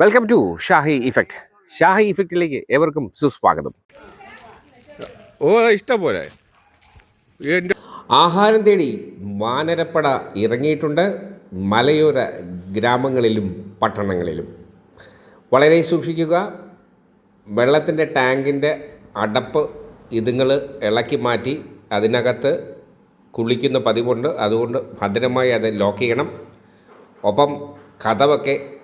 Welcome to Shahi effect Shahi ഇഫക്റ്റിലേക്ക് ഏവർക്കും സുസ്വാഗതം. ഓ ഇഷ്ടം പോലെ. ആഹാരം തേടി വാനരപ്പട ഇറങ്ങിയിട്ടുണ്ട് മലയോര ഗ്രാമങ്ങളിലും പട്ടണങ്ങളിലും. വളരെ സൂക്ഷിക്കുക. വെള്ളത്തിന്റെ ടാങ്കിന്റെ അടപ്പ് ഇതുങ്ങൾ ഇളക്കി മാറ്റി അതിനകത്ത് കുളിക്കുന്ന പതിവുണ്ട്. അതുകൊണ്ട് ഭദ്രമായി അത് ലോക്ക് ചെയ്യണം. ഒപ്പം കഥവൊക്കെ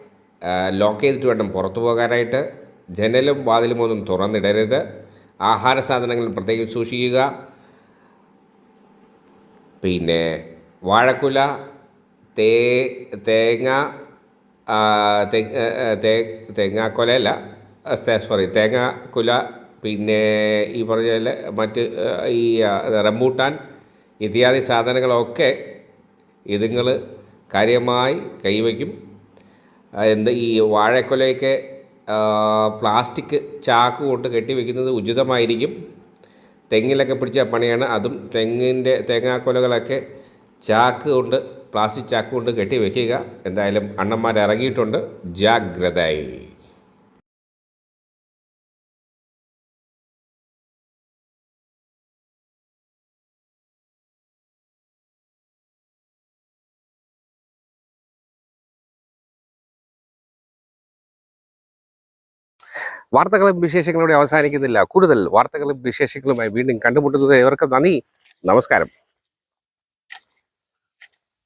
ലോക്ക് ചെയ്തിട്ട് വേണം പുറത്തു പോകാനായിട്ട്. ജനലും വാതിലും ഒന്നും തുറന്നിടരുത്. ആഹാര സാധനങ്ങൾ പ്രത്യേകം സൂക്ഷിക്കുക. പിന്നെ വാഴക്കുല തേ തേങ്ങ തെ- തേങ്ങാക്കൊലയല്ല സോറി തേങ്ങാക്കുല പിന്നെ ഈ പറഞ്ഞ മറ്റ് ഈ റംബൂട്ടാൻ ഇത്യാദി സാധനങ്ങളൊക്കെ ഇതുങ്ങൾ കാര്യമായി കൈവയ്ക്കും. എന്ത് ഈ വാഴക്കൊലയൊക്കെ പ്ലാസ്റ്റിക് ചാക്ക് കൊണ്ട് കെട്ടിവെക്കുന്നത് ഉചിതമായിരിക്കും. തെങ്ങിലൊക്കെ പിടിച്ച പണിയാണ് അതും. തെങ്ങിന്റെ തേങ്ങാക്കൊലകളൊക്കെ ചാക്ക് കൊണ്ട് പ്ലാസ്റ്റിക് ചാക്ക് കൊണ്ട് കെട്ടി വെക്കുക എന്തായാലും അണ്ണന്മാർ ഇറങ്ങിയിട്ടുണ്ട്. ജാഗ്രതയായി വാർത്തകളും വിശേഷങ്ങളോടെ അവസാനിക്കുന്നില്ല. കൂടുതൽ വാർത്തകളും വിശേഷങ്ങളുമായി വീണ്ടും കണ്ടുമുട്ടുന്നത് ഏവർക്കും നന്ദി. നമസ്കാരം.